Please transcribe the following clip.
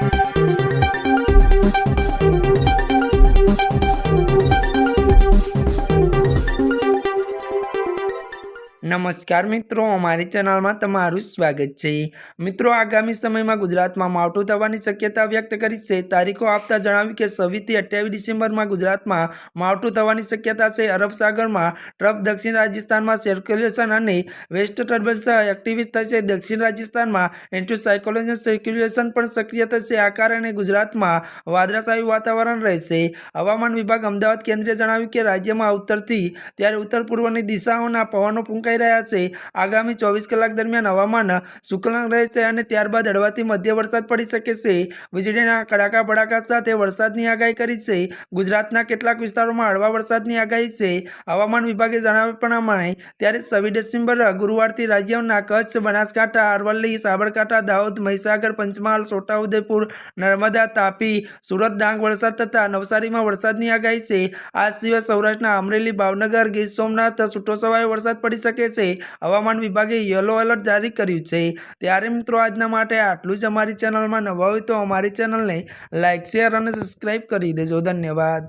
Thank you. નમસ્કાર મિત્રો, અમારી ચેનલમાં તમારું સ્વાગત છે. મિત્રો, આગામી સમયમાં ગુજરાતમાં માવઠું થવાની શક્યતા વ્યક્ત કરી છે. તારીખો આપતા જણાવ્યું કે છવ્વીસથી અઠ્યાવીસ ડિસેમ્બરમાં ગુજરાતમાં માવઠું થવાની શક્યતા છે. અરબ સાગરમાં ટ્રફ દક્ષિણ રાજસ્થાનમાં સર્ક્યુલેશન અને વેસ્ટ ટર્બન્સ એક્ટિવિટ થશે. દક્ષિણ રાજસ્થાનમાં એન્ટી સાયકોલોજન સર્ક્યુલેશન પણ સક્રિય થશે. આ કારણે ગુજરાતમાં વાદળાછાયું વાતાવરણ રહેશે. હવામાન વિભાગ અમદાવાદ કેન્દ્રે જણાવ્યું કે રાજ્યમાં ઉત્તરથી ત્યારે ઉત્તર પૂર્વની દિશાઓના પવનો ફૂંકાઈ રહ્યા છે. આગામી ચોવીસ કલાક દરમિયાન હવામાન શુકલંગ રહેશે અને ત્યારબાદ હળવાથી મધ્ય વરસાદ પડી શકે છે. વીજળીના કડાકા ભડાકા સાથે વરસાદની આગાહી કરી છે. ગુજરાતના કેટલાક વિસ્તારોમાં હળવા વરસાદની આગાહી છે. હવામાન વિભાગે જણાવ્યા પ્રમાણે ત્યારે છવ્વીસ ડિસેમ્બર ગુરુવારથી રાજ્યના કચ્છ, બનાસકાંઠા, અરવલ્લી, સાબરકાંઠા, દાહોદ, મહીસાગર, પંચમહાલ, છોટાઉદેપુર, નર્મદા, તાપી, સુરત ડાંગ વરસાદ તથા નવસારીમાં વરસાદની આગાહી છે. આ સિવાય સૌરાષ્ટ્રના અમરેલી, ભાવનગર, ગીર સોમનાથ છૂટો છવાયો વરસાદ પડી શકે છે. હવામાન વિભાગે યલો એલર્ટ જારી કર્યું છે. ત્યારે મિત્રો, આજના માટે આટલું જ અમારી ચેનલમાં નવા હોય તો અમારી ચેનલને લાઇક શેર અને સબસ્ક્રાઈબ કરી દેજો. ધન્યવાદ.